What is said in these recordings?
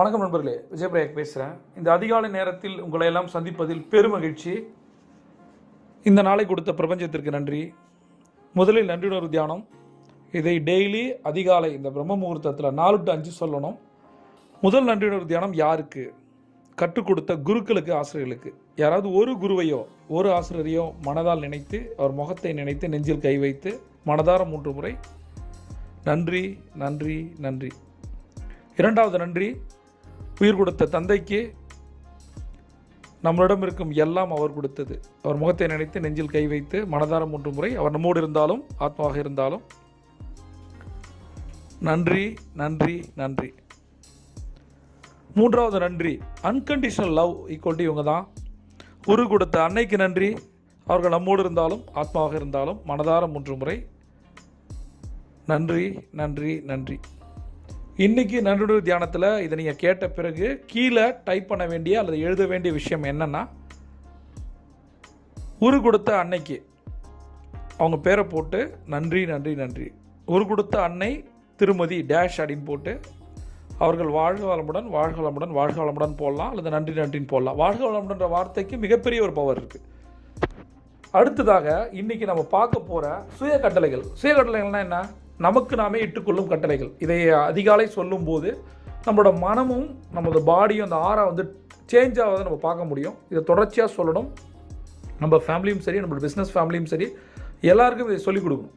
வணக்கம் நண்பர்களே விஜயபிரயாக் பேசுகிறேன் இந்த அதிகாலை நேரத்தில் உங்களை எல்லாம் சந்திப்பதில் பெருமகிழ்ச்சி. இந்த நாளை கொடுத்த பிரபஞ்சத்திற்கு நன்றி. முதலில் நன்றியுணர்வு தியானம். இதை டெய்லி அதிகாலை இந்த பிரம்ம முகூர்த்தத்தில் நாலு டு அஞ்சு சொல்லணும். முதல் நன்றியுணர்வு தியானம் யாருக்கு? கற்றுக் கொடுத்த குருக்களுக்கு ஆசிரியர்களுக்கு. யாராவது ஒரு குருவையோ ஒரு ஆசிரியரையோ மனதால் நினைத்து அவர் முகத்தை நினைத்து நெஞ்சில் கை வைத்து மனதார மூன்று முறை நன்றி நன்றி நன்றி. இரண்டாவது நன்றி உயிர் கொடுத்த தந்தைக்கு நம்மளிடம் இருக்கும் எல்லாம் அவர் கொடுத்தது. அவர் முகத்தை நினைத்து நெஞ்சில் கை வைத்து மனதாரம் மூன்று முறை அவர் நம்மோடு இருந்தாலும் ஆத்மாவாக இருந்தாலும் நன்றி நன்றி நன்றி. மூன்றாவது நன்றி அன்கண்டிஷனல் லவ் ஈக்குவல் இவங்க தான். உரு கொடுத்த அன்னைக்கு நன்றி. அவர்கள் நம்மோடு இருந்தாலும் ஆத்மாவாக இருந்தாலும் மனதாரம் மூன்று முறை நன்றி நன்றி நன்றி. இன்றைக்கி நன்றியுணர்வு தியானத்தில் இதை நீங்கள் கேட்ட பிறகு கீழே டைப் பண்ண வேண்டிய அல்லது எழுத வேண்டிய விஷயம் என்னன்னா உரு கொடுத்த அன்னைக்கு அவங்க பேரை போட்டு நன்றி நன்றி நன்றி. உரு கொடுத்த அன்னை திருமதி டேஷ் அப்படின்னு போட்டு அவர்கள் வாழ்க வளமுடன் வாழ்க வளமுடன் வாழ்க வளமுடன் போடலாம் அல்லது நன்றி நன்றின்னு போடலாம். வாழ்க வளமுடன்ற வார்த்தைக்கு மிகப்பெரிய ஒரு பவர் இருக்குது அடுத்ததாக இன்றைக்கி நம்ம பார்க்க போகிற சுய கட்டளைகள் சுய கட்டளைகள்னால் என்ன? நமக்கு நாமே இட்டுக்கொள்ளும் கட்டளைகள். இதை அதிகாலை சொல்லும்போது நம்மளோட மனமும் நமது பாடியும் அந்த ஆறா வந்து சேஞ்ச் ஆவதை நம்ம பார்க்க முடியும். இதை தொடர்ச்சியாக சொல்லணும். நம்ம ஃபேமிலியும் சரி நம்மளோட பிஸ்னஸ் ஃபேமிலியும் சரி எல்லாருக்கும் இதை சொல்லிக் கொடுக்கணும்.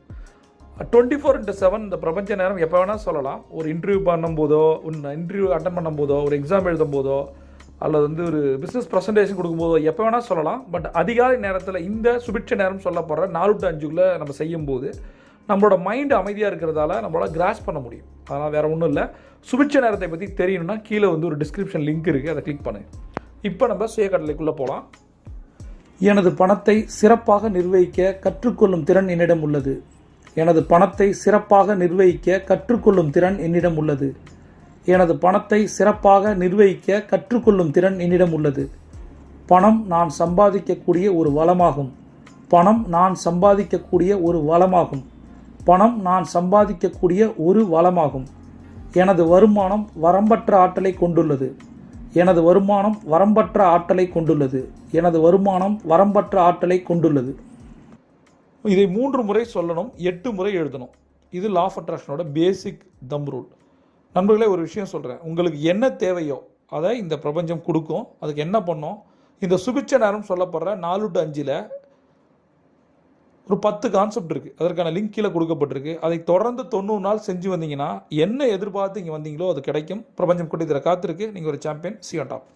டுவெண்ட்டி ஃபோர் இன்ட்டு செவன் இந்த பிரபஞ்ச நேரம் எப்போ வேணால் சொல்லலாம். ஒரு இன்டர்வியூ பண்ணும்போதோ இன்டர்வியூ அட்டன் பண்ணும்போதோ ஒரு எக்ஸாம் எழுதும் போதோ அல்லது வந்து ஒரு பிஸ்னஸ் ப்ரெசன்டேஷன் கொடுக்கும்போதோ எப்போ வேணால் சொல்லலாம். பட் அதிகாலை நேரத்தில் இந்த சுபிட்ச நேரம் சொல்லப்படுற நாலு டு அஞ்சுக்குள்ளே நம்ம செய்யும்போது நம்மளோட மைண்டு அமைதியாக இருக்கிறதால நம்மளால் கிராஸ் பண்ண முடியும். அதனால் வேறு ஒன்றும் இல்லை. சுபிட்ச நேரத்தை பற்றி தெரியணும்னா கீழே வந்து ஒரு டிஸ்கிரிப்ஷன் லிங்க் இருக்குது அதை கிளிக் பண்ணுங்கள் இப்போ நம்ம சுயக்கடலைக்குள்ளே போகலாம் எனது பணத்தை சிறப்பாக நிர்வகிக்க கற்றுக்கொள்ளும் திறன் என்னிடம் உள்ளது. எனது பணத்தை சிறப்பாக நிர்வகிக்க கற்றுக்கொள்ளும் திறன் என்னிடம் உள்ளது. எனது பணத்தை சிறப்பாக நிர்வகிக்க கற்றுக்கொள்ளும் திறன் என்னிடம் உள்ளது. பணம் நான் சம்பாதிக்கக்கூடிய ஒரு வளமாகும். பணம் நான் சம்பாதிக்கக்கூடிய ஒரு வளமாகும். பணம் நான் சம்பாதிக்கக்கூடிய ஒரு வளமாகும். எனது வருமானம் வரம்பற்ற ஆற்றலை கொண்டுள்ளது. எனது வருமானம் வரம்பற்ற ஆற்றலை கொண்டுள்ளது. எனது வருமானம் வரம்பற்ற ஆற்றலை கொண்டுள்ளது. இதை மூன்று முறை சொல்லணும் எட்டு முறை எழுதணும். இது law of அட்ராக்ஷனோட basic them rule நண்பர்களே ஒரு விஷயம் சொல்கிறேன் உங்களுக்கு என்ன தேவையோ அதை இந்த பிரபஞ்சம் கொடுக்கும். அதுக்கு என்ன பண்ணோம்? இந்த சுபிச்ச நேரம் சொல்லப்படுற நாலு டு அஞ்சில் ஒரு பத்து கான்செப்ட் இருக்குது அதற்கான லிங்க் கீழே கொடுக்கப்பட்டிருக்கு. அதை தொடர்ந்து தொண்ணூறு நாள் செஞ்சு வந்தீங்கன்னா என்ன எதிர்பார்த்து இங்கே வந்தீங்களோ அது கிடைக்கும். பிரபஞ்சம் கொட்டி இதில் காத்திருக்கு. நீங்கள் ஒரு சாம்பியன் சி டாப்